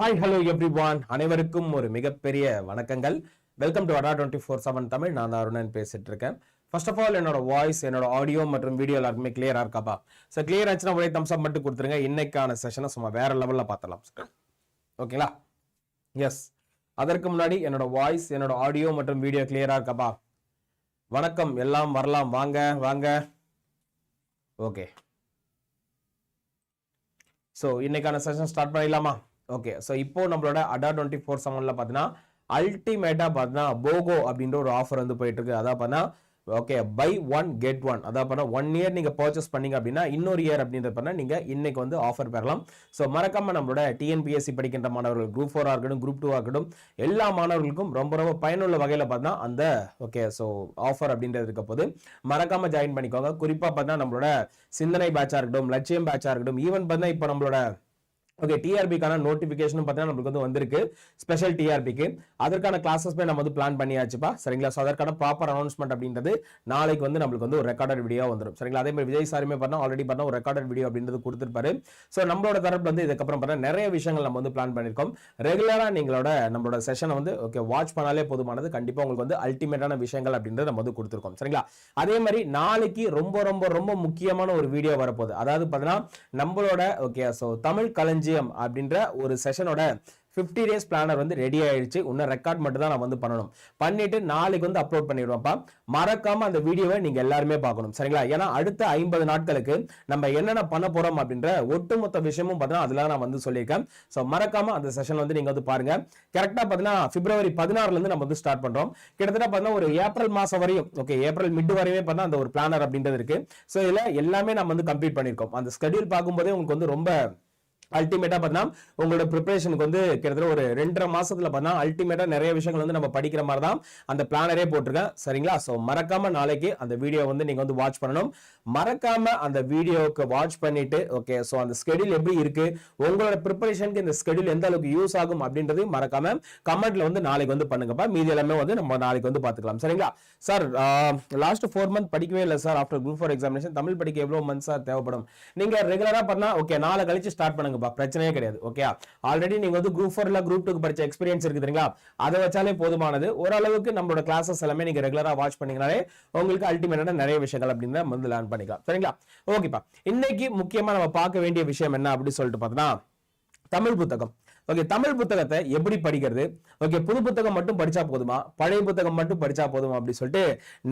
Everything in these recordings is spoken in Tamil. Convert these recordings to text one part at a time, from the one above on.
ஹாய் ஹலோ எவ்ரிவான் அனைவருக்கும் ஒரு மிகப்பெரிய வணக்கங்கள். Welcome to Adda twenty four seven Tamil. நான் அருணன் பேசிட்டு இருக்கேன் ஃபர்ஸ்ட் ஆஃப் ஆல் என்னோட வாய்ஸ் என்னோட ஆடியோ மற்றும் வீடியோ எல்லாருக்குமே கிளியராக இருக்காப்பா ஸோ கிளியர் ஆச்சுன்னா ஒரே தம்ஸ் அப் மட்டும் கொடுத்துருங்க. இன்னைக்கான செஷனை சும்மா வேற லெவலில் பார்த்தலாம் ஓகேங்களா எஸ் அதற்கு முன்னாடி என்னோட வாய்ஸ் என்னோட ஆடியோ மற்றும் வீடியோ கிளியராக இருக்காப்பா வணக்கம். எல்லாம் வரலாம். வாங்க வாங்க. ஓகே ஸோ இன்னைக்கான செஷன் ஸ்டார்ட் பண்ணிடலாமா? ஓகே ஸோ இப்போ நம்மளோட அடா டுவெண்ட்டி ஃபோர் செவனில் பார்த்தீங்கன்னா அல்டிமேட்டாக பார்த்தீங்கன்னா போகோ அப்படின்ற ஒரு ஆஃபர் வந்து போயிட்டு இருக்கு அதான் பார்த்தீங்கன்னா okay buy one get one அதான் பார்த்தா ஒன் இயர் நீங்கள் பர்ச்சேஸ் பண்ணீங்க அப்படின்னா இன்னொரு இயர் அப்படின்றது பார்த்தா நீங்கள் இன்னைக்கு வந்து ஆஃபர் பெறலாம். ஸோ மறக்காம நம்மளோட டிஎன்பிஎஸ்சி படிக்கின்ற மாணவர்கள் குரூப் ஃபோராக இருக்கட்டும் குரூப் டூவாக இருக்கட்டும் எல்லா மாணவர்களுக்கும் ரொம்ப ரொம்ப பயனுள்ள வகையில் பார்த்தா அந்த ஓகே ஸோ ஆஃபர் அப்படின்றது இருக்க போது மறக்காம ஜாயின் பண்ணிக்கோங்க. குறிப்பாக பார்த்தா நம்மளோட சிந்தனை பேட்சாக இருக்கட்டும் லட்சியம் பேட்சாக இருக்கட்டும் ஈவன் பார்த்தா இப்போ நம்மளோட ஓகே டிஆர்பிக்கான நோட்டிஃபிகேஷன் பார்த்தீங்கன்னா நம்மளுக்கு வந்து வந்திருக்கு. ஸ்பெஷல் டிஆர்பிக்கு அதற்கான கிளாஸஸ் போய் நம்ம வந்து பிளான் பண்ணியாச்சுப்பா. சரிங்களா? ஸோ அதற்கான ப்ராப்பர் அனௌன்ஸ்மெண்ட் அப்படின்றது நாளைக்கு வந்து நம்மளுக்கு வந்து ஒரு ரெக்கார்டட் வீடியோ வந்துடும் சரிங்களா? அதே மாதிரி விஜய் சாருமே பார்த்தா ஆல்ரெடி பார்த்தா ஒரு ரெக்கார்டட் வீடியோ அப்படின்றது கொடுத்துருப்பாரு. ஸோ நம்மளோட தரப்பு வந்து இதுக்கப்புறம் பார்த்தா நிறைய விஷயங்கள் நம்ம வந்து பிளான் பண்ணியிருக்கோம். ரெகுலராக நீங்களோட நம்மளோட செஷனை வந்து ஓகே வாட்ச் பண்ணாலே போதுமானது. கண்டிப்பாக உங்களுக்கு வந்து அல்டிமேட்டான விஷயங்கள் அப்படின்றது நம்ம வந்து கொடுத்துருக்கோம். சரிங்களா? அதே மாதிரி நாளைக்கு ரொம்ப ரொம்ப ரொம்ப முக்கியமான ஒரு வீடியோ வரப்போகுது. அதாவது பார்த்தீங்கன்னா நம்மளோட ஓகே ஸோ தமிழ் களஞ்சியம் அப்படின்ற ஒரு செஷனோட 50 டேஸ் பிளானர் வந்து ரெடி ஆயிடுச்சு. இன்னும் ரெக்கார்ட் மட்டும் தான் நான் வந்து பண்ணணும். பண்ணிட்டு நாளைக்கு வந்து அப்லோட் பண்ணிடுவோம்ப்பா. மறக்காம அந்த வீடியோவை நீங்க எல்லாருமே பார்க்கணும். சரிங்களா? ஏன்னா அடுத்த ஐம்பது நாட்களுக்கு நம்ம என்னென்ன பண்ண போறோம் அப்படின்ற ஒட்டுமொத்த விஷயமும் பார்த்தீங்கன்னா அதெல்லாம் நான் வந்து சொல்லியிருக்கேன். ஸோ மறக்காம அந்த செஷன் வந்து நீங்க வந்து பாருங்க. கரெக்டாக பார்த்தீங்கன்னா பிப்ரவரி பதினாறுல இருந்து நம்ம வந்து ஸ்டார்ட் பண்றோம். கிட்டத்தட்ட பார்த்தீங்கன்னா ஒரு ஏப்ரல் மாசம் வரையும் ஓகே ஏப்ரல் மிட் வரையுமே பார்த்தா அந்த ஒரு பிளானர் அப்படின்றது இருக்கு. ஸோ இதில் எல்லாமே நம்ம வந்து கம்ப்ளீட் பண்ணியிருக்கோம். அந்த ஸ்கெடியூல் பார்க்கும்போதே உங்களுக்கு வந்து ரொம்ப அல்டிமேட்டாக பார்த்தீங்கன்னா உங்களோட ப்ரிப்பரேஷனுக்கு வந்து கிட்டத்தட்ட ஒரு ரெண்டரை மாதத்தில் பார்த்தீங்கன்னா அல்டிமேட்டாக நிறைய விஷயங்கள் வந்து நம்ம படிக்கிற மாதிரி தான் அந்த பிளானரே போட்டிருக்கேன். சரிங்களா? ஸோ மறக்காமல் நாளைக்கு அந்த வீடியோ வந்து நீங்கள் வந்து வாட்ச் பண்ணணும். மறக்காமல் அந்த வீடியோவுக்கு வாட்ச் பண்ணிவிட்டு ஓகே ஸோ அந்த ஸ்கெடியூல் எப்படி இருக்குது உங்களோட ப்ரிப்பரேஷனுக்கு இந்த ஸ்கெடியூல் எந்த அளவுக்கு யூஸ் ஆகும் அப்படின்றதையும் மறக்காமல் கமெண்ட்டில் வந்து நாளைக்கு வந்து பண்ணுங்கப்பா மீதி எல்லாமே வந்து நம்ம நாளைக்கு வந்து பார்த்துக்கலாம் சரிங்களா? சார் லாஸ்ட் ஃபோர் மந்த் படிக்கவே இல்லை sir after group four examination Tamil படிக்க எவ்வளோ மந்த் சார் தேவைப்படும்? நீங்கள் ரெகுலராக பண்ணால் ஓகே நாளை கழிச்சு ஸ்டார்ட் பண்ணுங்க. பண்ணுங்கப்பா பிரச்சனையே கிடையாது ஓகே ஆல்ரெடி நீங்க வந்து குரூப் ஃபோர்ல குரூப் டூக்கு படிச்ச எக்ஸ்பீரியன்ஸ் இருக்கு தெரியுங்களா? அதை வச்சாலே போதுமானது. ஓரளவுக்கு நம்மளோட கிளாஸஸ் எல்லாமே நீங்க ரெகுலரா வாட்ச் பண்ணீங்கனாலே உங்களுக்கு அல்டிமேட்டான நிறைய விஷயங்கள் அப்படின்னு வந்து லேர்ன் பண்ணிக்கலாம். சரிங்களா? ஓகேப்பா இன்னைக்கு முக்கியமா நம்ம பார்க்க வேண்டிய விஷயம் என்ன அப்படின்னு சொல்லிட்டு பார்த்தோம்னா தமிழ் புத்தகம். ஓகே தமிழ் புத்தகத்தை எப்படி படிக்கிறது? ஓகே புது புத்தகம் மட்டும் படிச்சா போதுமா? பழைய புத்தகம் மட்டும் படிச்சா போதுமா? அப்படின்னு சொல்லிட்டு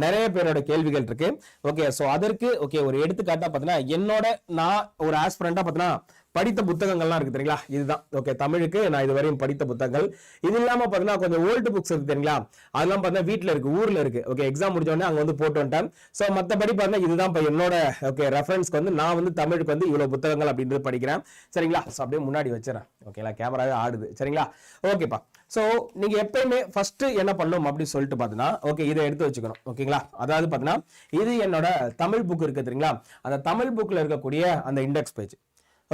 நிறைய பேரோட கேள்விகள் இருக்கு. ஓகே ஸோ அதற்கு ஓகே ஒரு எடுத்துக்காட்டா பார்த்தீங்கன்னா என்னோட நான் ஒரு ஆஸ்பிரண்டா பார்த்தீங்கன்னா படித்த புத்தகங்கள்லாம் இருக்கு தெரியுங்களா? இதுதான். ஓகே தமிழுக்கு நான் இதுவரையும் படித்த புத்தகங்கள். இது இல்லாமல் பார்த்தீங்கன்னா கொஞ்சம் ஓல்டு புக்ஸ் இருக்கு தெரியுங்களா? அதெல்லாம் பார்த்தீங்கன்னா வீட்டில் இருக்கு ஊரில் இருக்கு. ஓகே எக்ஸாம் முடிச்ச உடனே வந்து போட்டு வந்துட்டேன். ஸோ மற்றபடி பார்த்தீங்கன்னா இதுதான் இப்போ என்னோட ஓகே ரெஃபரன்ஸ்க்கு வந்து நான் வந்து தமிழுக்கு வந்து இவ்வளோ புத்தகங்கள் அப்படின்றது படிக்கிறேன். சரிங்களா? ஸோ அப்படியே முன்னாடி வச்சுறேன். ஓகேங்களா கேமராவே ஆடுது. சரிங்களா? ஓகேப்பா ஸோ நீங்கள் எப்பயுமே ஃபஸ்ட்டு என்ன பண்ணணும் அப்படின்னு சொல்லிட்டு பார்த்தீங்கன்னா ஓகே இதை எடுத்து வச்சுக்கணும். ஓகேங்களா அதாவது பார்த்தீங்கன்னா இது என்னோட தமிழ் புக் இருக்குது தெரியுங்களா? அந்த தமிழ் புக்கில் இருக்கக்கூடிய அந்த இண்டெக்ஸ் பேஜ்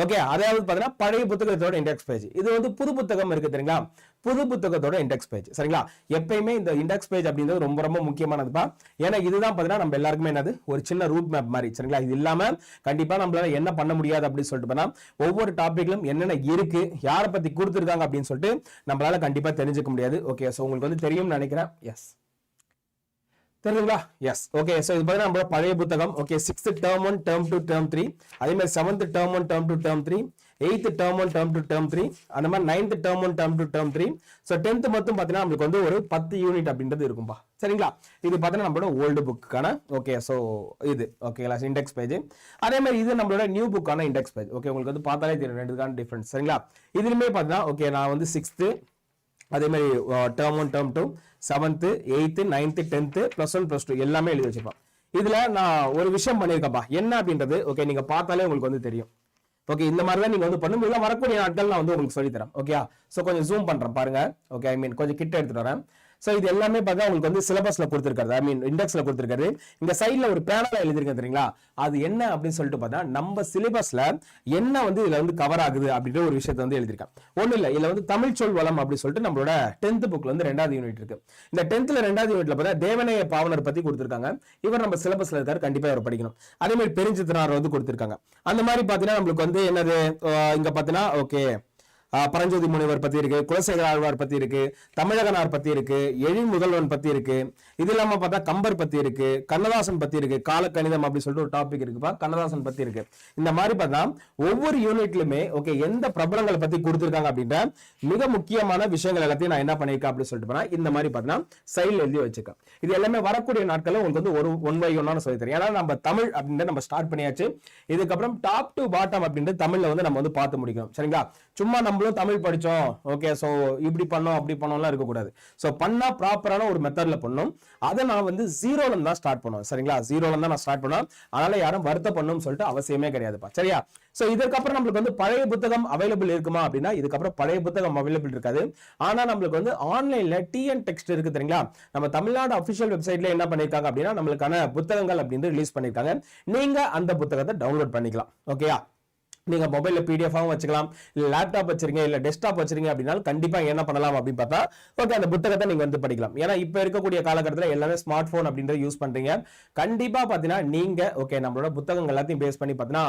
ஓகே அதாவது பார்த்தீங்கன்னா பழைய புத்தகத்தோட இண்டெக்ஸ் பேஜ் இது வந்து புது புத்தகம் இருக்கு தெரியுங்களா? புது புத்தகத்தோட இண்டெக்ஸ் பேஜ் சரிங்களா? எப்பயுமே இந்த இண்டெக்ஸ் பேஜ் அப்படின்றது ரொம்ப ரொம்ப முக்கியமானதுப்பா. ஏன்னா இதுதான் பார்த்தீங்கன்னா நம்ம எல்லாருக்குமே என்னது? ஒரு சின்ன ரூட் மேப் மாதிரி சரிங்களா? இது இல்லாம கண்டிப்பா நம்மளால என்ன பண்ண முடியாது அப்படின்னு சொல்லிட்டு போனால் ஒவ்வொரு டாபிக்லும் என்னென்ன இருக்கு யாரை பத்தி கொடுத்துருக்காங்க அப்படின்னு சொல்லிட்டு நம்மளால கண்டிப்பா தெரிஞ்சுக்க முடியாது. ஓகே ஸோ உங்களுக்கு வந்து தெரியும்னு நினைக்கிறேன். எஸ் தெரியுங்களா எஸ் ஓகே ஸோ இது பார்த்தீங்கன்னா நம்மளோட பழைய புத்தகம். Okay sixth term one term two term three அதே மாதிரி seventh term one term two term three eighth term one term two term three அந்த மாதிரி ninth term one term two term three so tenth மட்டும் பார்த்தீங்கன்னா நம்மளுக்கு வந்து ஒரு பத்து யூனிட் அப்படின்றது இருக்கும்பா. சரிங்களா? இது பார்த்தீங்கன்னா நம்மளோட ஓல்டு புக்கான ஓகே ஸோ இது ஓகேங்களா இண்டெக்ஸ் பேஜ் அதே மாதிரி இது நம்மளோட நியூ புக்கான இண்டெக்ஸ் பேஜ் ஓகே உங்களுக்கு வந்து பார்த்தாலே தெரியும் ரெண்டுக்கான டிஃபரன்ஸ் சரிங்களா? இதுலையுமே பார்த்தீங்கன்னா ஓகே நான் வந்து சிக்ஸ்த்து அதே மாதிரி term one term two seventh eighth ninth tenth plus one plus two எல்லாமே எழுதி வச்சிருப்பேன். இதுல நான் ஒரு விஷயம் பண்ணியிருக்கப்பா என்ன அப்படின்றது ஓகே நீங்க பார்த்தாலே உங்களுக்கு வந்து தெரியும். ஓகே இந்த மாதிரி தான் நீங்க வந்து பண்ணும். இதெல்லாம் வரக்கூடிய நாட்கள் நான் வந்து உங்களுக்கு சொல்லித் தரேன். ஓகே ஸோ கொஞ்சம் ஜூம் பண்றேன் பாருங்க. ஓகே ஐ மீன் கொஞ்சம் கிட்ட எடுத்துட்டு வரேன். ஸோ இது எல்லாமே பார்த்தா உங்களுக்கு வந்து சிலபஸ்ல கொடுத்துருக்காரு ஐ மீன் இண்டெக்ஸ்ல கொடுத்துருக்காரு இந்த சைடில் ஒரு பேனலாக எழுதிருக்கேன் தெரியுங்களா? அது என்ன அப்படின்னு சொல்லிட்டு பார்த்தா நம்ம சிலபஸ்ல என்ன வந்து இதில் வந்து கவர் ஆகுது அப்படின்ற ஒரு விஷயத்தை வந்து எழுதியிருக்கேன் ஒன்றும் இல்லை. இதில் வந்து தமிழ் சொல் வளம் அப்படின்னு சொல்லிட்டு நம்மளோட டென்த் புக்ல வந்து ரெண்டாவது யூனிட் இருக்கு. இந்த டென்த்ல ரெண்டாவது யூனிட்ல பார்த்தா தேவனைய பாவனர் பத்தி கொடுத்துருக்காங்க. இவர் நம்ம சிலபஸ்ல இருக்காரு. கண்டிப்பாக இவர் படிக்கணும். அதே மாதிரி பெருஞ்சித்தனார் வந்து கொடுத்துருக்காங்க. அந்த மாதிரி பார்த்தீங்கன்னா நம்மளுக்கு வந்து என்னது? இங்கே இங்க ஓகே பரஞ்சோதி முனிவர் பத்தி இருக்கு குலசேகர ஆழ்வார் பத்தி இருக்கு தமிழகனார் பத்தி இருக்கு எழில் முதல்வன் பத்தி இருக்கு இது இல்லாம பார்த்தா கம்பர் பத்தி இருக்கு கண்ணதாசன் பத்தி இருக்கு காலக்கணிதம் அப்படி சொல்லிட்டு ஒரு டாபிக் இருக்குப்பா கண்ணதாசன் பத்தி இருக்கு. இந்த மாதிரி பார்த்தா ஒவ்வொரு யூனிட்லுமே ஓகே எந்த பிரபலங்களை பத்தி கொடுத்துருக்காங்க அப்படின்ற மிக முக்கியமான விஷயங்கள் எல்லாத்தையும் நான் என்ன பண்ணிருக்கேன் அப்படின்னு சொல்லிட்டு போனா இந்த மாதிரி பார்த்தா சைடில் எழுதி வச்சுக்கேன் இது எல்லாமே வரக்கூடிய நாட்களில் உங்களுக்கு வந்து ஒரு ஒன் பை ஒன்னு சொல்லி தரேன். ஏன்னா நம்ம தமிழ் அப்படின்ற நம்ம ஸ்டார்ட் பண்ணியாச்சு. இதுக்கப்புறம் டாப் டு பாட்டம் அப்படின்ட்டு தமிழ்ல வந்து நம்ம வந்து பார்த்து முடிக்கணும். சரிங்களா? சும்மா நம்மளும் தமிழ் படிச்சோம். ஓகே ஸோ இப்படி பண்ணோம் அப்படி பண்ணோம்லாம் இருக்கக்கூடாது. ஸோ பண்ணா ப்ராப்பரான ஒரு மெத்தட்ல பண்ணணும். அதை நான் வந்து ஜீரோல இருந்து தான் ஸ்டார்ட் பண்ணுவேன். சரிங்களா? ஜீரோல இருந்து தான் நான் ஸ்டார்ட் பண்ணுவேன். அதனால யாரும் வருத்த பண்ணணும்னு சொல்லிட்டு அவசியமே கிடையாதுப்பா. சரியா? சோ இதுக்கப்புறம் நம்மளுக்கு வந்து பழைய புத்தகம் அவைலபிள் இருக்குமா அப்படின்னா இதுக்கப்புறம் பழைய புத்தகம் அவைலபிள் இருக்காது. ஆனா நம்மளுக்கு வந்து ஆன்லைன்ல டிஎன் டெக்ஸ்ட் இருக்கு தெரியுங்களா? நம்ம தமிழ்நாடு அபிஷியல் வெப்சைட்ல என்ன பண்ணிருக்காங்க அப்படின்னா நம்மளுக்கான புத்தகங்கள் அப்படின்னு ரிலீஸ் பண்ணிருக்காங்க. நீங்க அந்த புத்தகத்தை டவுன்லோட் பண்ணிக்கலாம். ஓகேயா நீங்கள் மொபைலில் பிடிஎஃபாகவும் வச்சுக்கலாம் இல்லை லேப்டாப் வச்சிருங்க இல்லை டெஸ்க்டாப் வச்சிருங்க அப்படின்னா கண்டிப்பாக என்ன பண்ணலாம் அப்படின்னு பார்த்தா ஓகே அந்த புத்தகத்தை நீங்கள் வந்து படிக்கலாம். ஏன்னா இப்போ இருக்கக்கூடிய காலகட்டத்தில் எல்லாமே ஸ்மார்ட் ஃபோன் அப்படின்றத யூஸ் பண்ணுறீங்க கண்டிப்பாக பார்த்தீங்கன்னா நீங்கள் ஓகே நம்மளோட புத்தகங்கள் எல்லாத்தையும் பேஸ் பண்ணி பார்த்தீங்கன்னா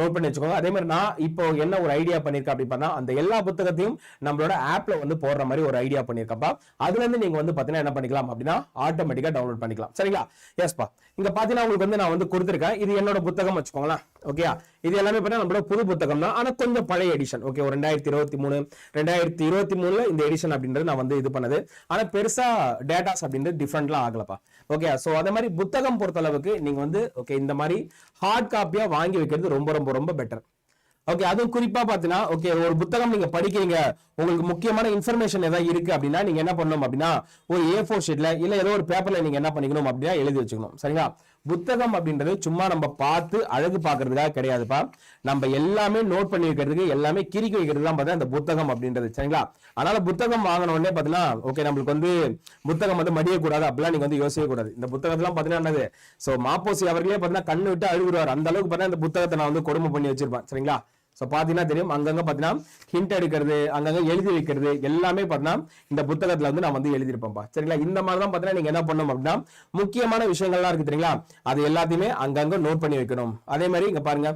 நோட் பண்ணி வச்சுக்கோங்க. அதே மாதிரி நான் இப்போ என்ன ஒரு ஐடியா பண்ணியிருக்கேன் அப்படின்னு பார்த்தா அந்த எல்லா புத்தகத்தையும் நம்மளோட ஆப்பில் வந்து போடுற மாதிரி ஒரு ஐடியா பண்ணியிருக்கப்பா அதுலேருந்து நீங்கள் வந்து பார்த்தீங்கன்னா என்ன பண்ணிக்கலாம் அப்படின்னா ஆட்டோமேட்டிக்காக டவுன்லோட் பண்ணிக்கலாம். சரிங்களா? எஸ்பா இங்கே பார்த்தீங்கன்னா உங்களுக்கு வந்து நான் வந்து கொடுத்துருக்கேன். இது என்னோட புத்தகம் வச்சுக்கோங்களேன். ஓகேயா இது எல்லாமே பார்த்தா நம்மளோட புது புத்தகம் தான். ஆனால் கொஞ்சம் பழைய எடிஷன் ஓகே ஒரு ரெண்டாயிரத்தி இருபத்தி மூணு ரெண்டாயிரத்தி இருபத்தி மூணுல இந்த எடிஷன் அப்படின்றது நான் வந்து இது பண்ணது. ஆனால் பெருசா டேட்டாஸ் அப்படின்றது டிஃப்ரெண்ட்லாம் ஆகலப்பா. ஓகே ஸோ அதே மாதிரி புத்தகம் பொறுத்த அளவுக்கு வந்து ஓகே இந்த மாதிரி ஹார்ட் காப்பியா வாங்கி வைக்கிறது ரொம்ப ரொம்ப ரொம்ப பெட்டர் ஓகே அதுவும் குறிப்பா பாத்தீங்கன்னா ஓகே ஒரு புத்தகம் நீங்க படிக்கிறீங்க. உங்களுக்கு முக்கியமான இன்ஃபர்மேஷன் ஏதாவது இருக்கு அப்படின்னா நீங்க என்ன பண்ணணும் அப்படின்னா ஒரு ஏ ஃபோர் ஷீட்ல இல்ல ஏதோ ஒரு பேப்பர்ல நீங்க என்ன பண்ணிக்கணும் அப்படின்னா எழுதி வச்சுக்கணும். சரிங்களா? புத்தகம் அப்படின்றது சும்மா நம்ம பார்த்து அழகு பார்க்கறதுக்காக கிடையாதுப்பா. நம்ம எல்லாமே நோட் பண்ணி வைக்கிறதுக்கு எல்லாமே கிறுக்கி வைக்கிறது தான் பார்த்தா அந்த புத்தகம் அப்படின்றது சரிங்களா? அதனால புத்தகம் வாங்கின உடனே பார்த்தீங்கன்னா ஓகே நம்மளுக்கு வந்து புத்தகம் வந்து மடியக்கூடாது அப்படிலாம் நீங்க வந்து யோசிக்க கூடாது. இந்த புத்தகத்தெல்லாம் பார்த்தீங்கன்னா என்னது? ஸோ மாப்போசி அவர்களே பார்த்தீங்கன்னா கண்ணு விட்டு அழுகுறாரு. அந்த அளவுக்கு பார்த்தீங்கன்னா இந்த புத்தகத்தை நான் வந்து கொடுமை பண்ணி வச்சிருப்பேன் சரிங்களா? ஸோ பார்த்தீங்கன்னா தெரியும் அங்கங்க பார்த்தீங்கன்னா ஹிண்ட் எடுக்கிறது அங்கங்க எழுதி வைக்கிறது எல்லாமே பார்த்தீங்கன்னா இந்த புத்தகத்துல வந்து நான் வந்து எழுதியிருப்பேன்ப்பா சரிங்களா? இந்த மாதிரி தான் பார்த்தீங்கன்னா நீங்க என்ன பண்ணணும் அப்படின்னா முக்கியமான விஷயங்கள்லாம் இருக்கு தெரியுங்களா? அது எல்லாத்தையுமே அங்கங்க நோட் பண்ணி வைக்கணும். அதே மாதிரி இங்க பாருங்க.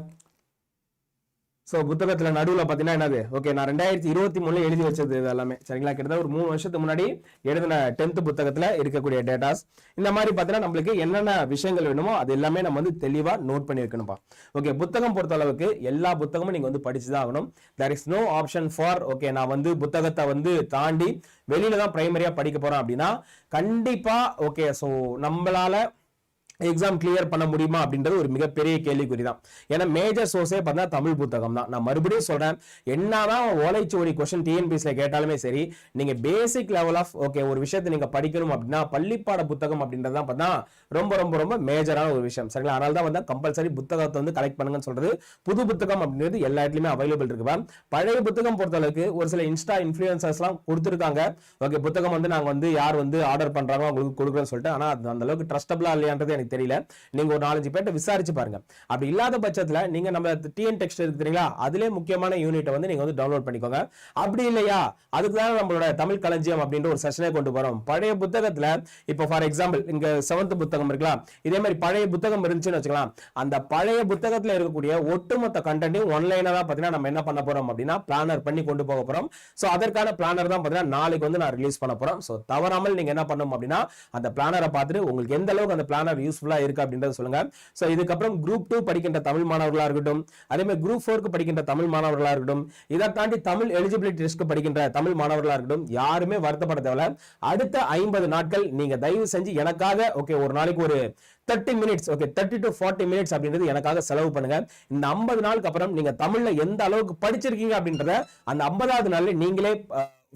ஸோ புத்தகத்தில் நடுவில் பார்த்தீங்கன்னா என்னது? ஓகே நான் ரெண்டாயிரத்தி இருபத்தி மூணுல எழுதி வச்சது இது எல்லாமே. சரிங்களா? கிட்டத்தட்ட ஒரு மூணு வருஷத்துக்கு முன்னாடி எழுதின டென்த் புத்தகத்தில் இருக்கக்கூடிய டேட்டாஸ் இந்த மாதிரி பார்த்தீங்கன்னா நம்மளுக்கு என்னென்ன விஷயங்கள் வேணுமோ அது எல்லாமே நம்ம வந்து தெளிவாக நோட் பண்ணியிருக்கணும்ப்பா. ஓகே புத்தகம் பொறுத்த அளவுக்கு எல்லா புத்தகமும் நீங்கள் வந்து படிச்சுதான் ஆகணும். There is no option for okay நான் வந்து புத்தகத்தை வந்து தாண்டி வெளியில தான் ப்ரைமரியாக படிக்க போகிறேன் அப்படின்னா கண்டிப்பாக ஓகே ஸோ நம்மளால எக்ஸாம் கிளியர் பண்ண முடியுமா அப்படின்றது ஒரு மிகப்பெரிய கேள்விக்குறி தான் ஏன்னா மேஜர் சோர்ஸே பார்த்தா தமிழ் புத்தகம் தான் நான் மறுபடியும் சொல்றேன் என்னதான் ஓலைச்சுவடி கொஸ்டின் டிஎன்பிசில கேட்டாலுமே சரி நீங்க பேசிக் லெவல் ஆஃப் ஓகே ஒரு விஷயத்தை நீங்க படிக்கணும் அப்படின்னா பள்ளிப்பாட புத்தகம் அப்படின்றது தான் பார்த்தா ரொம்ப ரொம்ப ரொம்ப மேஜரான ஒரு விஷயம். சரிங்களா? அதனால தான் வந்து கம்பல்சரி புத்தகத்தை வந்து கலெக்ட் பண்ணுங்கன்னு சொல்றது புது புத்தகம் அப்படின்றது எல்லா இடத்துலயுமே அவைலபிள் இருக்குப்பா பழைய புத்தகம் பொறுத்தளவுக்கு ஒரு சில இன்ஸ்டா இன்ஃப்ளூயன்சர்ஸ்லாம் கொடுத்துருக்காங்க. ஓகே புத்தகம் வந்து நாங்க வந்து யார் வந்து ஆர்டர் பண்றாங்களோ அவங்களுக்கு கொடுக்குறோம்னு சொல்லிட்டு ஆனா அந்த அளவுக்கு ட்ரஸ்டபிளா இல்லையான்றது எனக்கு தெரியல. நீங்க ஒரு நாலஞ்சு பேர்ட்ட விசாரிச்சு பாருங்க. அப்படி இல்லாத பட்சத்துல நீங்க நம்ம டிஎன் டெக்ஸ்ட் இருக்கு தெரியுங்களா? அதிலே முக்கியமான யூனிட்டை வந்து நீங்க வந்து டவுன்லோட் பண்ணிக்கோங்க. அப்படி இல்லையா? அதுக்கு தான் நம்மளோட தமிழ் களஞ்சியம் அப்படின்ற ஒரு செஷனே கொண்டு போறோம் பழைய புத்தகத்துல இப்போ ஃபார் எக்ஸாம்பிள் இங்க செவன்த் புத்தகம் இருக்கலாம் இதே மாதிரி பழைய புத்தகம் இருந்துச்சுன்னு வச்சுக்கலாம். அந்த பழைய புத்தகத்துல இருக்கக்கூடிய ஒட்டுமொத்த கண்டென்ட்டையும் ஒன்லைனா தான் பாத்தீங்கன்னா நம்ம என்ன பண்ண போறோம் அப்படின்னா பிளானர் பண்ணி கொண்டு போக போறோம். ஸோ அதற்கான பிளானர் தான் பாத்தீங்கன்னா நாளைக்கு வந்து நான் ரிலீஸ் பண்ண போறோம் ஸோ தவறாமல் நீங்க என்ன பண்ணணும் அப்படின்னா அந்த பிளானரை பார்த்துட்டு உங்களுக்கு எந்த அளவுக்கு அந்த பிளானர் யூஸ் யூஸ்ஃபுல்லாக இருக்குது அப்படின்றத சொல்லுங்க. ஸோ இதுக்கப்புறம் குரூப் டூ படிக்கின்ற தமிழ் மாணவர்களா இருக்கட்டும் அதே மாதிரி குரூப் ஃபோருக்கு படிக்கின்ற தமிழ் மாணவர்களா இருக்கட்டும் இதை தாண்டி தமிழ் எலிஜிபிலிட்டி டெஸ்ட் படிக்கின்ற தமிழ் மாணவர்களா இருக்கட்டும் யாருமே வருத்தப்பட தேவையில்ல. அடுத்த ஐம்பது நாட்கள் நீங்க தயவு செஞ்சு எனக்காக ஓகே ஒரு நாளைக்கு ஒரு thirty minutes okay thirty to forty minutes அப்படின்றது எனக்காக செலவு பண்ணுங்க. இந்த ஐம்பது நாளுக்கு அப்புறம் நீங்க தமிழ்ல எந்த அளவுக்கு படிச்சிருக்கீங்க அப்படின்றத அந்த ஐம்பதாவது நாள்ல நீங்களே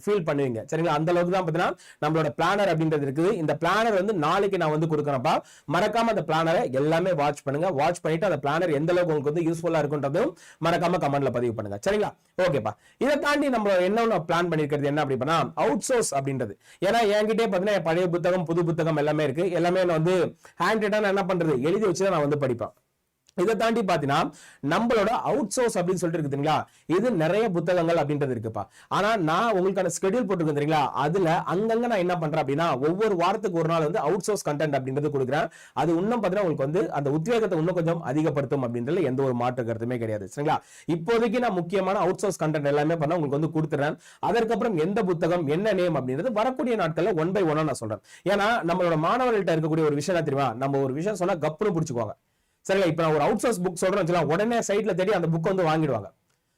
ஃபீல் பண்ணுவீங்க. சரிங்களா? அந்த அளவுக்கு தான் பார்த்தீங்கன்னா நம்மளோட பிளானர் அப்படின்றது இருக்குது. இந்த பிளானர் வந்து நாளைக்கு நான் வந்து கொடுக்குறேன்ப்பா. மறக்காம அந்த பிளானரை எல்லாமே வாட்ச் பண்ணுங்க. வாட்ச் பண்ணிட்டு அந்த பிளானர் எந்த அளவுக்கு உங்களுக்கு வந்து யூஸ்ஃபுல்லா இருக்குன்றதும் மறக்காம கமெண்ட்ல பதிவு பண்ணுங்க. சரிங்களா? ஓகேப்பா இதை தாண்டி நம்ம என்ன பிளான் பண்ணிருக்கிறது? என்ன அப்படி பண்ணா அவுட் சோர்ஸ் அப்படின்றது. ஏன்னா என்கிட்டே பார்த்தீங்கன்னா பழைய புத்தகம் புது புத்தகம் எல்லாமே இருக்கு. எல்லாமே நான் வந்து ஹேண்ட் ரிட்டன் என்ன பண்றது? எழுதி வச்சு தான் நான் வந்து படிப்பேன். இதை தாண்டி பார்த்தீங்கன்னா நம்மளோட அவுட் சோர்ஸ் அப்படின்னு சொல்லிட்டு இருக்குதுங்களா இது நிறைய புத்தகங்கள் அப்படின்றது இருக்குப்பா. ஆனா நான் உங்களுக்கான ஸ்கெடியூல் போட்டிருக்கேன் தெரியுங்களா? அதுல அங்கங்க நான் என்ன பண்றேன் அப்படின்னா ஒவ்வொரு வாரத்துக்கு ஒரு நாள் வந்து அவுட் சோர்ஸ் கண்டென்ட் அப்படின்றது கொடுக்குறேன். அது இன்னும் பார்த்தீங்கன்னா உங்களுக்கு வந்து அந்த உத்வேகத்தை இன்னும் கொஞ்சம் அதிகப்படுத்தும் அப்படின்றதுல எந்த ஒரு மாற்று கருத்துமே கிடையாது. சரிங்களா? இப்போதைக்கு நான் முக்கியமான அவுட் சோர்ஸ் கண்டென்ட் எல்லாமே பண்ண உங்களுக்கு வந்து கொடுத்துறேன். அதற்கப்புறம் எந்த புத்தகம் என்ன நேம் அப்படின்றது வரக்கூடிய நாட்கள்ல ஒன் பை ஒன்னா நான் சொல்றேன். ஏன்னா நம்மளோட மாணவர்கள்ட்ட இருக்கக்கூடிய ஒரு விஷயம் தெரியுமா? நம்ம ஒரு விஷயம் சொன்னா கப்புன்னு பிடிச்சிக்குவாங்க. சரிங்களா? இப்போ நான் ஒரு அவுட் சோர்ஸ் புக் சொல்றேன் வச்சுக்கலாம் உடனே சைட்ல தேடி அந்த புக் வந்து வாங்கிடுவாங்க.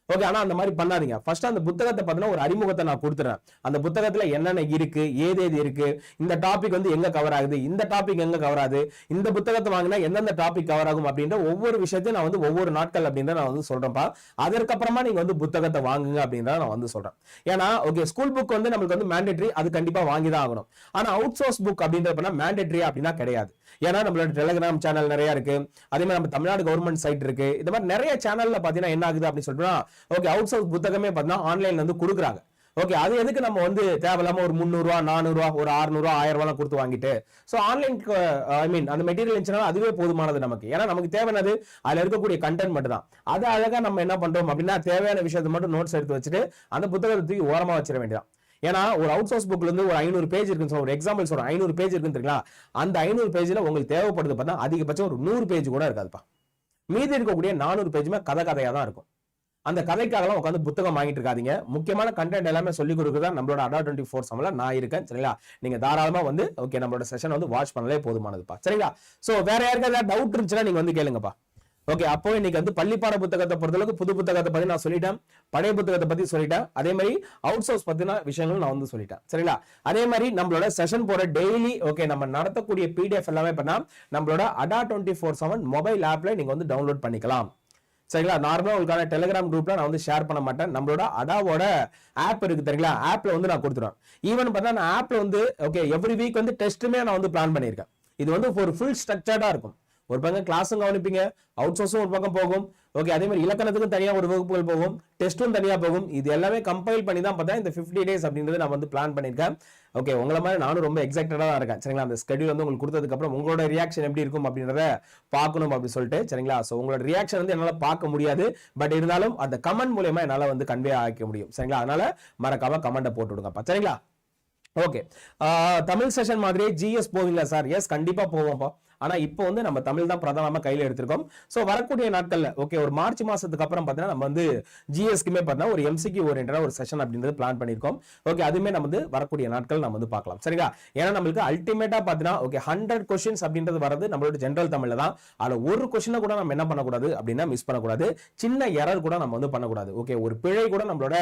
ஓகே ஆனா அந்த மாதிரி பண்ணாதீங்க. ஃபர்ஸ்ட் அந்த புத்தகத்தை பார்த்தீங்கன்னா ஒரு அறிமுகத்தை நான் கொடுத்துறேன். அந்த புத்தகத்துல என்னென்ன இருக்கு ஏது ஏது இருக்கு இந்த டாபிக் வந்து எங்க கவர் ஆகுது இந்த டாபிக் எங்க கவர் ஆகுது இந்த புத்தகத்தை வாங்கினா எந்தெந்த டாபிக் கவர் ஆகும் அப்படின்ற ஒவ்வொரு விஷயத்தையும் நான் வந்து ஒவ்வொரு நாட்கள் அப்படின்ற நான் வந்து சொல்றேன்ப்பா. அதற்கப்புறமா நீங்க வந்து புத்தகத்தை வாங்குங்க அப்படின்றத நான் வந்து சொல்றேன். ஏன்னா ஓகே ஸ்கூல் புக் வந்து நம்மளுக்கு வந்து மேண்டேட்ரி அது கண்டிப்பா வாங்கி தான் ஆகணும். ஆனா அவுட் சோர்ஸ் புக் அப்படின்றப்பனா மேண்டேட்ரி அப்படின்னா கிடையாது. ஏன்னா நம்மளோட டெலிகிராம் சேனல் நிறைய இருக்கு. அதே மாதிரி நம்ம தமிழ்நாடு கவர்மெண்ட் சைட் இருக்கு. இந்த மாதிரி நிறைய சேனல்ல பாத்தீங்கன்னா என்ன ஆகுது அப்படின்னு சொல்லிட்டு ஓகே அவுட் சோர்ஸ் புத்தகமே பார்த்தீங்கன்னா ஆன்லைன்ல வந்து கொடுக்குறாங்க. ஓகே அது எதுக்கு நம்ம வந்து தேவையில்லாம ஒரு முந்நூறுவா நானூறுவா ஒரு அறுநூறுவா ஆயிரம் ரூபாய் கொடுத்து வாங்கிட்டு ஸோ ஆன்லைன் ஐ மீன் அந்த மெட்டீரியல் இருந்துச்சுன்னா அதுவே போதுமானது நமக்கு. ஏன்னா நமக்கு தேவையானது அதுல இருக்கக்கூடிய கண்டென்ட் மட்டும் தான் அது அழகா நம்ம என்ன பண்றோம் அப்படின்னா தேவையான விஷயத்தை மட்டும் நோட்ஸ் எடுத்து வச்சுட்டு அந்த புத்தகத்தை தூக்கி ஓரமா வச்சிட வேண்டியதான் ஏன்னா ஒரு அவுட் சோர்ஸ் புக்ல இருந்து ஒரு ஐநூறு பேஜ் இருக்குன்னு சொல்ல ஒரு எக்ஸாம்பிள் சொல்றேன். ஐநூறு பேஜ் இருக்குன்னு தெரியுங்களா? அந்த ஐநூறு பேஜ்ல உங்களுக்கு தேவைப்படுது பார்த்தா அதிகபட்சம் ஒரு நூறு பேஜ் கூட இருக்காதுப்பா. மீதி இருக்கக்கூடிய நானூறு பேஜுமே கதை கதையாக தான் இருக்கும். அந்த கதைக்காகலாம் உட்காந்து புத்தகம் வாங்கிட்டு இருக்காதீங்க. முக்கியமான கண்டென்ட் எல்லாமே சொல்லி கொடுக்குறதா நம்மளோட அடா டுவெண்ட்டி ஃபோர் சம்மில் நான் இருக்கேன் சரிங்களா? நீங்க தாராளமா வந்து ஓகே நம்மளோட செஷன் வந்து வாட்ச் பண்ணலே போதுமானதுப்பா சரிங்களா? ஸோ வேற யாருக்காவது டவுட் இருந்துச்சுன்னா நீங்க வந்து கேளுங்கப்பா. ஓகே அப்போ இன்னைக்கு வந்து பள்ளிப்பாட புத்தகத்தை பொறுத்தளவுக்கு புது புத்தகத்தை பத்தி நான் சொல்லிட்டேன். பழைய புத்தகத்தை பத்தி சொல்லிட்டேன். அதே மாதிரி அவுட் சோர்ஸ் பத்தின விஷயங்கள் நான் வந்து சொல்லிட்டேன். சரிங்களா? அதே மாதிரி நம்மளோட செஷன் போற டெய்லி ஓகே நம்ம நடத்தக்கூடிய பிடிஎஃப் எல்லாமே பண்ணா நம்மளோட Adda twenty four seven mobile ஆப்ல நீங்க வந்து டவுன்லோட் பண்ணிக்கலாம். சரிங்களா? நார்மலாக உங்களுக்கான டெலிகிராம் குரூப்பில் நான் வந்து ஷேர் பண்ண மாட்டேன். நம்மளோட அடாவோட ஆப் இருக்குது தெரியுங்களா? ஆப்பில் வந்து நான் கொடுத்துருவேன். ஈவன் பார்த்தா நான் ஆப்பில் வந்து ஓகே எவ்ரி வீக் வந்து டெஸ்ட்டுமே நான் வந்து பிளான் பண்ணியிருக்கேன். இது வந்து ஒரு ஃபுல் ஸ்ட்ரக்சர்டாக இருக்கும். ஒரு பக்கம் கிளாஸும் கவனிப்பீங்க. அவுட் சோர்ஸும் ஒரு பக்கம் போகும். ஓகே அதே மாதிரி இலக்கணத்துக்கும் தனியாக ஒரு வகுப்புகள் போகும். டெஸ்ட்டும் தனியாக போகும். இது எல்லாமே கம்பைல் பண்ணி தான் பார்த்தா இந்த ஃபிஃப்டி டேஸ் அப்படின்றது நான் வந்து பிளான் பண்ணியிருக்கேன். ஓகே உங்களை மாதிரி நானும் ரொம்ப எக்ஸைட்டடாக தான் இருக்கேன். சரிங்களா? அந்த ஸ்கெடியூல் வந்து உங்களுக்கு கொடுத்ததுக்கப்புறம் உங்களோட ரியாக்ஷன் எப்படி இருக்கும் அப்படின்றத பார்க்கணும் அப்படின்னு சொல்லிட்டு சரிங்களா? ஸோ உங்களோட ரியாக்ஷன் வந்து என்னால் பார்க்க முடியாது. பட் இருந்தாலும் அந்த கமெண்ட் மூலயமா என்னால் வந்து கன்வே ஆக்க முடியும். சரிங்களா? அதனால மறக்காம கமெண்ட்டை போட்டு விடுங்கப்பா. சரிங்களா? ஓகே தமிழ் செஷன் மாதிரியே ஜிஎஸ் போவீங்களா சார் எஸ் கண்டிப்பாக போவோம்ப்பா. ஆனா இப்போ வந்து நம்ம தமிழ் தான் பிரதானமாக கையில் எடுத்திருக்கோம். சோ வரக்கூடிய நாட்கள்ல ஓகே ஒரு மார்ச் மாதத்துக்கு அப்புறம் பார்த்தீங்கன்னா நம்ம வந்து ஜிஎஸ்க்குமே பார்த்தீங்கன்னா ஒரு எம்சிக்கு ஓரியன்டாக ஒரு செஷன் அப்படின்றது பிளான் பண்ணியிருக்கோம். ஓகே அதுவுமே நம்ம வந்து வரக்கூடிய நாட்கள் நம்ம வந்து பார்க்கலாம். சரிங்களா? ஏன்னா நம்மளுக்கு அல்டிமேட்டாக பார்த்தீங்கன்னா ஓகே ஹண்ட்ரட் கொஷின்ஸ் அப்படின்றது வரது நம்மளோட ஜென்ரல் தமிழில் தான். அதில் ஒரு கொஷினை கூட நம்ம என்ன பண்ணக்கூடாது அப்படின்னா மிஸ் பண்ணக்கூடாது. சின்ன எரர் கூட நம்ம வந்து பண்ணக்கூடாது. ஓகே ஒரு பிழை கூட நம்மளோட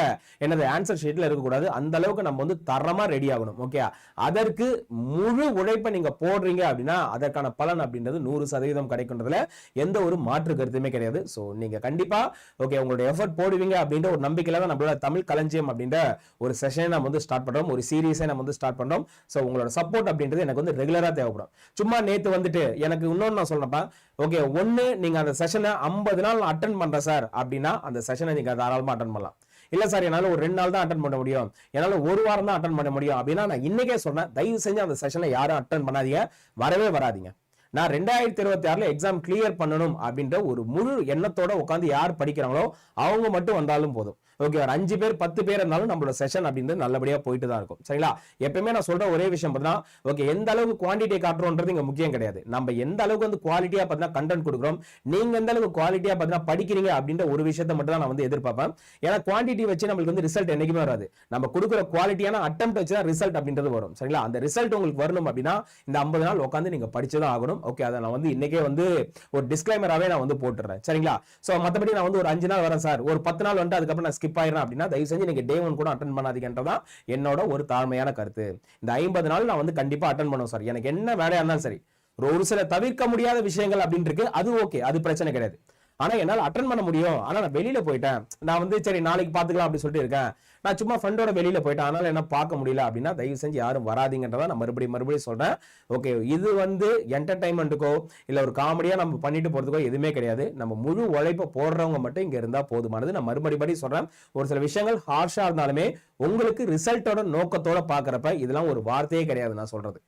என்னது ஆன்சர் ஷீட்ல இருக்கக்கூடாது. அந்த அளவுக்கு நம்ம வந்து தரமா ரெடி ஆகணும். ஓகே அதற்கு முழு உழைப்பை நீங்க போடுறீங்க அப்படின்னா அதற்கான பலன் அப்படின்றது நூறு சதவீதம் கிடைக்கின்றதுல எந்த ஒரு மாற்று கருத்துமே கிடையாது. ஸோ நீங்க கண்டிப்பா ஓகே உங்களுடைய எஃபர்ட் போடுவீங்க அப்படின்ற ஒரு நம்பிக்கையில தான் நம்மளோட தமிழ் களஞ்சியம் அப்படின்ற ஒரு செஷனை நம்ம வந்து ஸ்டார்ட் பண்ணுறோம் ஒரு சீரீஸை நம்ம வந்து ஸ்டார்ட் பண்ணுறோம் ஸோ உங்களோட சப்போர்ட் அப்படின்றது எனக்கு வந்து ரெகுலராக தேவைப்படும். சும்மா நேற்று வந்துட்டு எனக்கு இன்னொன்னு நான் சொல்லப்பா ஓகே ஒன்னு நீங்கள் அந்த செஷனை ஐம்பது நாள் அட்டன் பண்ணுறேன் சார் அப்படின்னா அந்த செஷனை நீங்கள் தாராளமாக அட்டன் பண்ணலாம். இல்லை சார் என்னால் ஒரு ரெண்டு நாள் தான் அட்டன் பண்ண முடியும். என்னால் ஒரு வாரம் தான் அட்டன் பண்ண முடியும் அப்படின்னா நான் இன்னைக்கே சொன்னேன். தயவு செஞ்சு அந்த செஷனை யாரும் அட்டன் பண்ணாதீங்க. வரவே வராதீங்க. நான் ரெண்டாயிரத்தி இருபத்தி ஆறில் எக்ஸாம் கிளியர் பண்ணணும் அப்படின்ற ஒரு முழு எண்ணத்தோட உட்காந்து யார் படிக்கிறாங்களோ அவங்க மட்டும் வந்தாலும் போதும். ஓகே ஒரு அஞ்சு பேர் பத்து பேர் இருந்தாலும் நம்மளோட செஷன் அப்படின்றது நல்லபடியாக போயிட்டு தான் இருக்கும். சரிங்களா? எப்பயுமே நான் சொல்ற ஒரே விஷயம் பார்த்தீங்கன்னா ஓகே எந்த அளவுக்கு குவான்டிட்டியை காட்டுறோன்றது இங்கே முக்கியம் கிடையாது. நம்ம எந்த அளவுக்கு வந்து குவாலிட்டியாக பார்த்தீங்கன்னா கண்டென்ட் கொடுக்குறோம் நீங்க எந்த அளவுக்கு குவாலிட்டியாக பார்த்தீங்கன்னா படிக்கிறீங்க அப்படின்ற ஒரு விஷயத்த மட்டும் தான் நான் வந்து எதிர்பார்ப்பேன். ஏன்னா குவான்டிட்டி வச்சு நம்மளுக்கு வந்து ரிசல்ட் என்றைக்குமே வராது. நம்ம கொடுக்குற குவாலிட்டியான அட்டம் வச்சு தான் ரிசல்ட் அப்படின்றது வரும். சரிங்களா? அந்த ரிசல்ட் உங்களுக்கு வரணும் அப்படின்னா இந்த ஐம்பது நாள் உட்காந்து நீங்க படிச்சுதான் ஆகணும். ஓகே அதை நான் வந்து இன்னைக்கே வந்து ஒரு டிஸ்கிளைமராகவே நான் வந்து போட்டுறேன். சரிங்களா? ஸோ மற்றபடி நான் வந்து ஒரு அஞ்சு நாள் வரேன் சார். ஒரு பத்து நாள் வந்துட்டு அதுக்கப்புறம் நான் ஸ்கிப் ஆயிடுறேன் அப்படின்னா தயவு செஞ்சு நீங்க டே ஒன் கூட அட்டன் பண்ணாதீங்கன்றதான் என்னோட ஒரு தாழ்மையான கருத்து. இந்த ஐம்பது நாள் நான் வந்து கண்டிப்பா அட்டன் பண்ணுவேன் சார். எனக்கு என்ன வேலையா இருந்தாலும் சரி. ஒரு ஒரு சில தவிர்க்க முடியாத விஷயங்கள் அப்படின்னு இருக்கு. அது ஓகே அது பிரச்சனை கிடையாது. ஆனா என்னால் அட்டன் பண்ண முடியும். ஆனா நான் வெளியில போயிட்டேன். நான் வந்து சரி நாளைக்கு பாத்துக்கலாம் அப்படின்னு சொல்லிட்டு இருக்கேன். நான் சும்மா ஃப்ரெண்டோட வெளியில போயிட்டேன். அதனால என்ன பார்க்க முடியல அப்படின்னா தயவு செஞ்சு யாரும் வராதீங்கன்றத நான் மறுபடியும் மறுபடியும் சொல்றேன். ஓகே இது வந்து என்டர்டைன்மெண்ட்டுக்கோ இல்லை ஒரு காமெடியாக நம்ம பண்ணிட்டு போகிறதுக்கோ எதுவுமே கிடையாது. நம்ம முழு உழைப்பை போடுறவங்க மட்டும் இங்கே இருந்தால் போதுமானது. நான் மறுபடிபடி சொல்கிறேன் ஒரு சில விஷயங்கள் ஹார்ஷாக இருந்தாலுமே உங்களுக்கு ரிசல்ட்டோட நோக்கத்தோட பார்க்குறப்ப இதெல்லாம் ஒரு வார்த்தையே கிடையாது நான் சொல்கிறது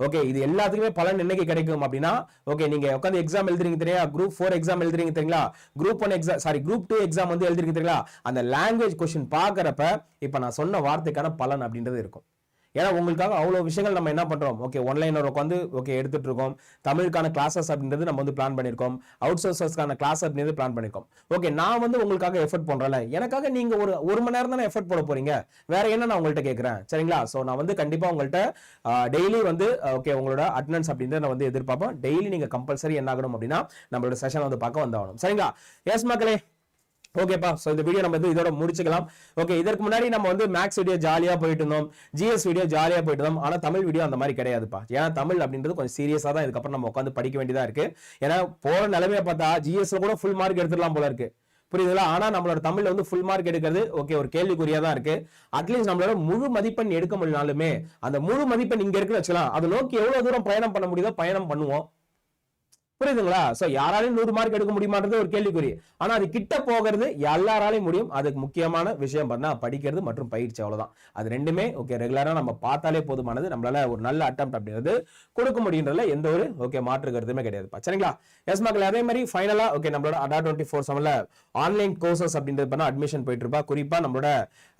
ஓகே இது எல்லாத்துக்குமே பலன் என்னைக்கு கிடைக்கும் அப்படின்னா ஓகே நீங்க உட்காந்து எக்ஸாம் எழுதுறீங்க தெரியா குரூப் ஃபோர் எக்ஸாம் எழுதுறீங்க தெரியுங்களா? Group one exam sorry group two exam வந்து எழுதுறீங்க தெரியுங்களா? அந்த லாங்குவேஜ் கொஸ்டின் பார்க்கறப்ப இப்ப நான் சொன்ன வார்த்தைக்கான பலன் அப்படின்றது இருக்கும். ஏன்னா உங்களுக்காக அவ்வளோ விஷயங்கள் நம்ம என்ன பண்ணுறோம் ஓகே ஒன்லைனர் உட்காந்து ஓகே எடுத்துகிட்டு இருக்கோம் தமிழுக்கான கிளாஸஸ் அப்படின்றது நம்ம வந்து பிளான் பண்ணியிருக்கோம். அவுட் சோர்சஸ்க்கான கிளாஸ் அப்படின்றது பிளான் பண்ணியிருக்கோம். ஓகே நான் வந்து உங்களுக்காக எஃபர்ட் பண்ணுறேன்ல எனக்காக நீங்கள் ஒரு ஒரு மணி நேரம் தானே எஃபர்ட் போட போகிறீங்க வேற என்ன நான் உங்கள்கிட்ட கேட்குறேன்? சரிங்களா? ஸோ நான் வந்து கண்டிப்பாக உங்கள்கிட்ட டெய்லி வந்து ஓகே உங்களோட அட்டண்டன்ஸ் அப்படின்றத நான் வந்து எதிர்பார்ப்பேன். டெய்லி நீங்கள் கம்பல்சரி என்ன ஆகணும் அப்படின்னா நம்மளோட செஷன் வந்து பார்க்க வந்தாகணும். சரிங்களா? எஸ் மக்களே. ஓகேப்பா ஸோ இந்த வீடியோ நம்ம வந்து இதோட முடிச்சுக்கலாம். ஓகே இதற்கு முன்னாடி நம்ம வந்து மேக்ஸ் வீடியோ ஜாலியாக போயிட்டு இருந்தோம். ஜிஎஸ் வீடியோ ஜாலியாக போயிட்டு இருந்தோம். ஆனால் தமிழ் வீடியோ அந்த மாதிரி கிடையாதுப்பா ஏன்னா தமிழ் அப்படின்றது கொஞ்சம் சீரியஸாக தான் இதுக்கப்புறம் நம்ம உட்காந்து படிக்க வேண்டியதாக இருக்கு. ஏன்னா போகிற நிலைமையை பார்த்தா ஜிஎஸ்ல கூட ஃபுல் மார்க் எடுத்துடலாம் போல இருக்கு. புரியுதுங்களா? ஆனா நம்மளோட தமிழ்ல வந்து ஃபுல் மார்க் எடுக்கிறது ஓகே ஒரு கேள்விக்குறியா தான் இருக்கு. அட்லீஸ்ட் நம்மளோட முழு மதிப்பெண் எடுக்க முடியலனாலுமே அந்த முழு மதிப்பெண் இங்க இருக்குன்னு வச்சுக்கலாம். அதை நோக்கி எவ்வளவு தூரம் பயணம் பண்ண முடியுதோ பயணம் பண்ணுவோம். புரியுதுங்களா? சோ யாராலையும் நூறு மார்க் எடுக்க முடியுமான்றது ஒரு கேள்விக்குறி. ஆனா அது கிட்ட போகிறது எல்லாராலையும் முடியும். அதுக்கு முக்கியமான விஷயம் பண்ணா படிக்கிறது மற்றும் பயிற்சி அவ்வளவுதான். அது ரெண்டுமே ஓகே ரெகுலரா நம்ம பார்த்தாலே போதுமானது. நம்மளால ஒரு நல்ல அட்டம் அப்படின்றது கொடுக்க முடியுன்றதுல எந்த ஒரு ஓகே மாற்று கருத்துமே கிடையாது. சரிங்களா? எஸ் மக்கள் அதே மாதிரி ஃபைனலா ஓகே நம்மளோட அடா டுவெண்ட்டி ஃபோர் செவன்ல ஆன்லைன் கோர்சஸ் அப்படின்றது பண்ணா அட்மிஷன் போயிட்டு இருப்பா. குறிப்பா நம்மளோட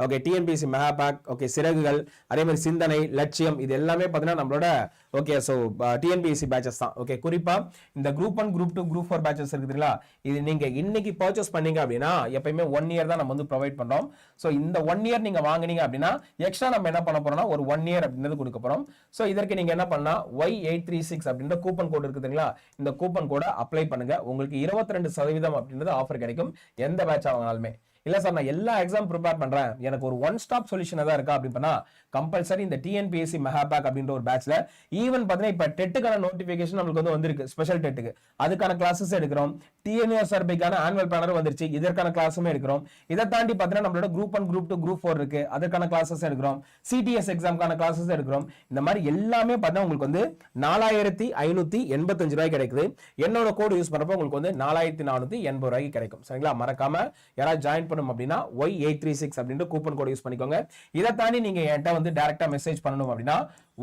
okay TNPSC mega pack okay Siragugal அதே மாதிரி சிந்தனை லட்சியம் இது எல்லாமே பாத்தீங்கன்னா நம்மளோட ஓகே ஸோ டிஎன்பிஎஸ்சி பேச்சஸ் தான். ஓகே குறிப்பாக இந்த group one group two group four batches இருக்குதுங்களா இது நீங்கள் இன்னைக்கு பர்ச்சேஸ் பண்ணீங்க அப்படின்னா எப்பயுமே ஒன் இயர் தான் நம்ம வந்து ப்ரொவைட் பண்ணுறோம் ஸோ இந்த ஒன் இயர் நீங்கள் வாங்குனீங்க அப்படின்னா எக்ஸ்ட்ரா நம்ம என்ன பண்ண போறோம்னா ஒரு ஒன் இயர் அப்படின்றது கொடுக்க போகிறோம் ஸோ இதற்கு நீங்கள் என்ன பண்ணால் ஒய் எயிட் த்ரீ சிக்ஸ் அப்படின்ற கூப்பன் கோட் இருக்குதுங்களா இந்த கூப்பன் கோடை அப்ளை பண்ணுங்க. உங்களுக்கு இருபத்தி ரெண்டு சதவீதம் அப்படின்றது ஆஃபர் கிடைக்கும். எந்த பேட்ச் வாங்கினாலுமே. இல்லை சார் நான் எல்லா எக்ஸாம் ப்ரிப்பேர் பண்ணுறேன் எனக்கு ஒரு ஒன் ஸ்டாப் சொல்யூஷன் தான் இருக்கா அப்படின்னா கம்பல்சரி இந்த டிஎன்பிஎஸ்சி மெஹாபேக் அப்படின்ற ஒரு பேட்ச்ல ஈவன் பார்த்தீங்கன்னா இப்போ டெட்டுக்கான நோட்டிஃபிகேஷன் நம்மளுக்கு வந்து வந்திருக்கு ஸ்பெஷல் டெட்டுக்கு அதுக்கான கிளாஸஸ் எடுக்கிறோம். டிஎன்யூஎஸ் சர்பைக்கான ஆனுவல் பிளானர் வந்துருச்சு. இதற்கான கிளாஸுமே எடுக்கிறோம். இதை தாண்டி பார்த்தீங்கன்னா நம்மளோட group one group two group four இருக்கு. அதற்கான கிளாஸஸ் எடுக்கிறோம். சிடிஎஸ் எக்ஸாம்க்கான கிளாஸஸ் எடுக்கிறோம். இந்த மாதிரி எல்லாமே பார்த்தீங்கன்னா உங்களுக்கு வந்து நாலாயிரத்தி ஐநூத்தி எண்பத்தஞ்சு ரூபாய் கிடைக்குது. என்னோட கோடு யூஸ் பண்ணுறப்போ உங்களுக்கு வந்து நாலாயிரத்தி நானூத்தி எண்பது ரூபாய்க்கு கிடைக்கும். சரிங்களா? மறக்காம யாராவது ஜாயின் பண்ணும் அப்படின்னா ஒய் எயிட் த்ரீ சிக்ஸ் அப்படின்ற கூப்பன் கோடு யூஸ் பண்ணிக்கோங்க. இதை தாண்டி நீங்க என்கிட்ட வந்து டேரக்டா மெசேஜ் பண்ணணும் அப்படின்னா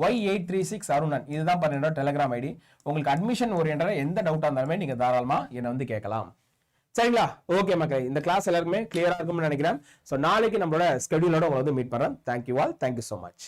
Y eight three six Arunan. இதுதான் பண்ணோட டெலிகிராம் ஐடி உங்களுக்கு அட்மிஷன் ஓரியன்டாக எந்த டவுட்டா இருந்தாலுமே நீங்க தாராளமா என்னை வந்து கேட்கலாம். சரிங்களா? ஓகே மக்களே இந்த கிளாஸ் எல்லாருக்குமே கிளியரா இருக்கும்னு நினைக்கிறேன். ஸோ நாளைக்கு நம்மளோட ஸ்கெடியூலோட உங்களை வந்து மீட் பண்ணுறேன் thank you all thank you so much